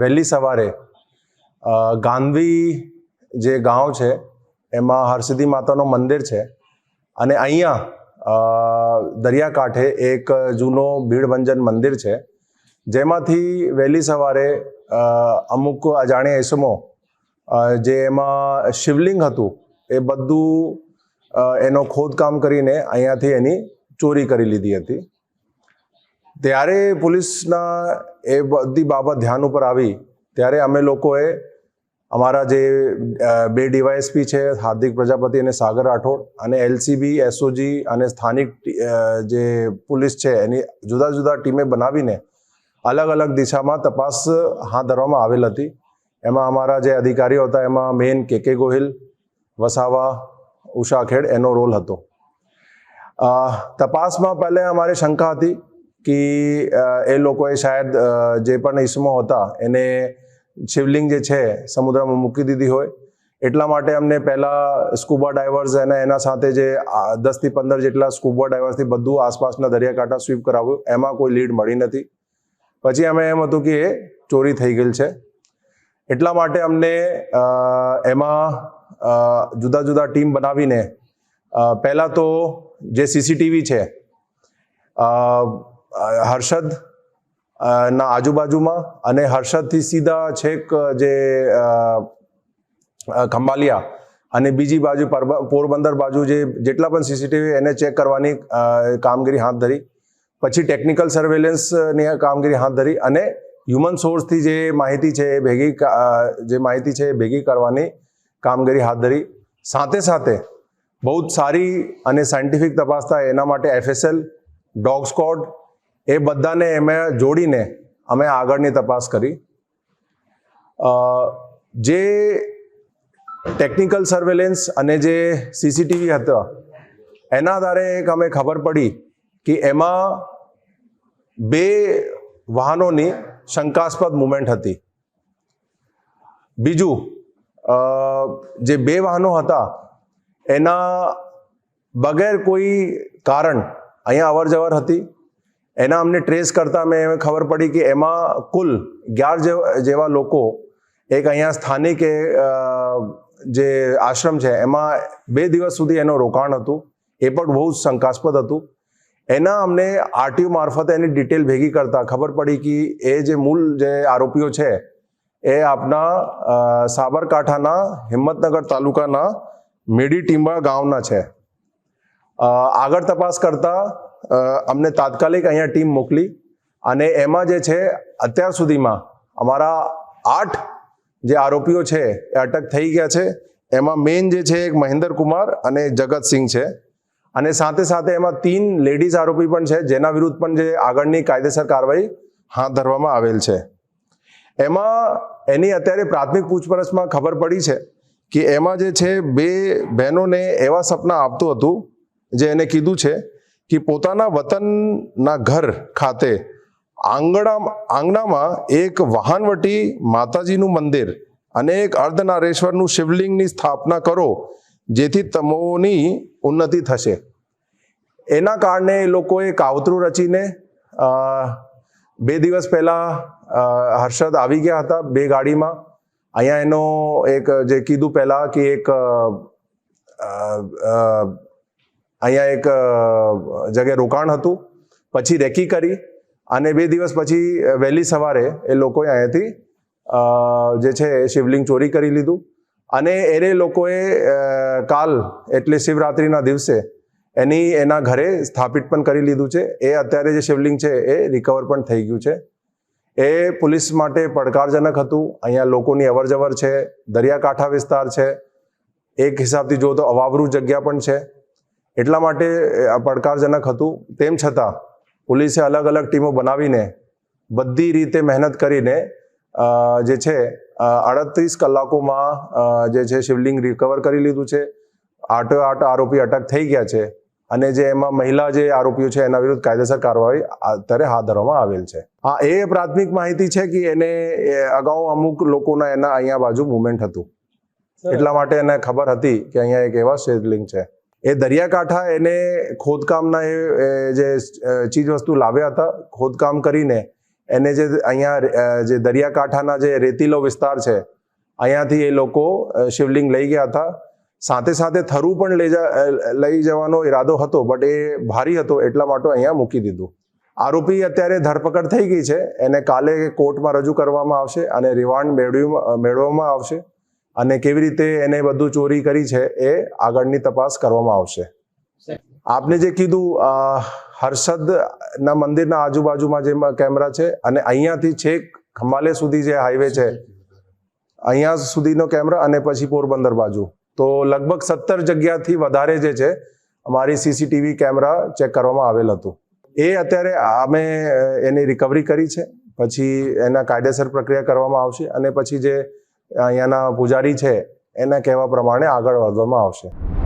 વહેલી સવારે ગાંધવી ગાંધી જે ગાંવ છે, એમાં હરસિદ્ધિ માતાનું મંદિર છે અને અહીંયા દરિયાકાંઠે એક જૂનો ભીડભંજન મંદિર છે. જેમાંથી વહેલી સવારે અમુક અજાણ્યા એસમો જે એમાં શિવલિંગ હતું, એ બધું એનો ખોદકામ કરીને અહીંયાથી એની ચોરી કરી લીધી હતી. ત્યારે પોલીસના એ બધી બાબત ધ્યાન ઉપર આવી. ત્યારે અમે લોકોએ અમારા જે બે ડીવાયએસપી છે, હાર્દિક પ્રજાપતિ અને સાગર રાઠોડ અને એલસીબી, એસઓજી અને સ્થાનિક જે પોલીસ છે, એની જુદા જુદા ટીમે બનાવીને અલગ અલગ દિશામાં તપાસ હાથ ધરવામાં આવેલ હતી. એમાં અમારા જે અધિકારીઓ હતા, એમાં મેન કે કે ગોહિલ, વસાવા, ઉષા ખેડ એનો રોલ હતો. તપાસમાં પહેલે અમારે શંકા હતી કે એ લોકોએ શાયદ જે પણ ઇસમો હતા, એને શિવલિંગ જે છે, સમુદ્રમાં મૂકી દીધી હોય. એટલા માટે અમને પહેલાં સ્કૂબા ડાઇવર્સ અને એના સાથે જે દસથી પંદર જેટલા સ્કૂબા ડાઇવર્સથી બધું આસપાસના દરિયાકાંઠા સ્વીપ કરાવ્યું. એમાં કોઈ લીડ મળી નથી. પછી અમે એમ હતું કે, એ ચોરી થઈ ગયેલ છે. એટલા માટે અમને એમાં જુદા જુદા ટીમ બનાવીને પહેલાં તો જે સીસીટીવી છે હર્ષદ ના આજુબાજુમાં અને હર્ષદથી સીધા છેક જે ખંભાલિયા અને બીજી બાજુ પરબ- પોરબંદર બાજુ જે જેટલા પણ સીસીટીવી એને ચેક કરવાની કામગીરી હાથ ધરી. પછી ટેકનિકલ સર્વેલન્સની કામગીરી હાથ ધરી અને હ્યુમન સોર્સથી જે માહિતી છે એ ભેગી જે માહિતી છે એ ભેગી કરવાની કામગીરી હાથ ધરી. સાથે સાથે બહુ જ સારી અને સાયન્ટિફિક તપાસ થાય એના માટે એફએસએલ ડોગ સ્કોડ એ બધાને એમે જોડીને અમે આગળની તપાસ કરી. જે ટેકનિકલ સર્વેલન્સ અને જે સીસીટીવી હતા, એના આધારે એક અમે ખબર પડી કે એમાં બે વાહનોની શંકાસ્પદ મુવમેન્ટ હતી. બીજું જે બે વાહનો હતા, એના બગેર કોઈ કારણ અહીંયા અવર જવર હતી. એના અમને ટ્રેસ કરતા મેં ખબર પડી કે એમાં કુલ અગિયાર જેવા લોકો એક અહીંયા સ્થાનિક જે આશ્રમ છે, એમાં બે દિવસ સુધી એનું રોકાણ હતું. એ પણ બહુ જ શંકાસ્પદ હતું. એના અમને આરટીઓ મારફતે એની ડિટેલ ભેગી કરતા ખબર પડી કે એ જે મૂળ જે આરોપીઓ છે, એ આપના સાબરકાંઠાના, હિંમતનગર તાલુકાના મેડી ટીંબા ગામના છે. આગળ તપાસ કરતા અમને તાત્કાલિક અહીંયા ટીમ મોકલી અને એમાં જે છે, અત્યાર સુધીમાં અમારા આઠ જે આરોપીઓ છે, એ અટક થઈ ગયા છે. એમાં મેઇન જે છે, એક મહેન્દ્ર કુમાર અને જગતસિંહ છે. અને સાથે સાથે એમાં તીન લેડીઝ આરોપી પણ છે, જેના વિરુદ્ધ પણ જે આગળની કાયદેસર કાર્યવાહી હાથ ધરવામાં આવેલ છે. એમાં એની અત્યારે પ્રાથમિક પૂછપરછમાં ખબર પડી છે કે એમાં જે છે, બે બહેનોને એવા સપના આપતું હતું, જે એને કીધું છે કે પોતાના વતનના ઘર ખાતે આંગણા આંગણામાં એક વાહનવટી માતાજીનું મંદિર અને એક અર્ધનારેશ્વરનું શિવલિંગની સ્થાપના કરો, જેથી તમોની ઉન્નતિ થશે. એના કારણે એ લોકોએ કાવતરું રચીને બે દિવસ પહેલાં હર્ષદ આવી ગયા હતા બે ગાડીમાં. અહીંયા એનો એક જે કીધું પહેલાં કે એક અહીંયા એક જગ્યાએ રોકાણ હતું. પછી રેકી કરી અને બે દિવસ પછી વહેલી સવારે એ લોકોએ અહીંયાથી જે છે એ શિવલિંગ ચોરી કરી લીધું. અને એને લોકોએ કાલ, એટલે શિવરાત્રિના દિવસે એની, એના ઘરે સ્થાપિત પણ કરી લીધું છે. એ અત્યારે જે શિવલિંગ છે એ રિકવર પણ થઈ ગયું છે. એ પોલીસ માટે પડકારજનક હતું. અહીંયા લોકોની અવરજવર છે, દરિયાકાંઠા વિસ્તાર છે. એક હિસાબથી જો તો અવાવરું જગ્યા પણ છે. એટલા માટે પડકારજનક હતું. તેમ છતાં પોલીસે અલગ અલગ ટીમો બનાવીને બધી રીતે મહેનત કરીને જે છે અડત્રીસ કલાકોમાં જે છે શિવલિંગ રિકવર કરી લીધું છે. આઠો આઠ આરોપી અટક થઈ ગયા છે અને જે એમાં મહિલા જે આરોપીઓ છે એના વિરુદ્ધ કાયદેસર કાર્યવાહી અત્યારે હાથ ધરવામાં આવેલ છે. હા એ પ્રાથમિક માહિતી છે કે એને અગાઉ અમુક લોકોના એના અહીંયા બાજુ મુવમેન્ટ હતું. એટલા માટે એને ખબર હતી કે અહીંયા એક એવા શિવલિંગ છે. એ દરિયાકાંઠા એને ખોદકામના એ જે ચીજવસ્તુ લાવ્યા હતા, ખોદકામ કરીને એને જે અહીંયા જે દરિયાકાંઠાના જે રેતીલો વિસ્તાર છે, અહીંયાથી એ લોકો શિવલિંગ લઈ ગયા હતા. સાથે સાથે થરું પણ લઈ લઈ જવાનો ઈરાદો હતો, બટ એ ભારી હતો, એટલા માટે અહીંયા મૂકી દીધું. આરોપી અત્યારે ધરપકડ થઈ ગઈ છે, એને કાલે કોર્ટમાં રજૂ કરવામાં આવશે અને રિવાન્ડ મેળવ્યું મેળવવામાં આવશે. અને કેવી રીતે એને બધું ચોરી કરી છે એ આગળની તપાસ કરવામાં આવશે. આપને જે કીધું હર્ષદના મંદિરના આજુબાજુમાં જે કેમેરા છે અને અહીંયાથી છેક ખંભાલે સુધી જે હાઈવે છે, અહીંયા સુધીનો કેમેરા અને પછી પોરબંદર બાજુ. તો લગભગ સત્તર જગ્યાથી વધારે જે છે, અમારી સીસીટીવી કેમેરા ચેક કરવામાં આવેલ હતું. એ અત્યારે અમે એની રિકવરી કરી છે, પછી એના કાયદેસર પ્રક્રિયા કરવામાં આવશે અને પછી જે અહીંયાના પૂજારી છે એના કહેવા પ્રમાણે આગળ વધવામાં આવશે.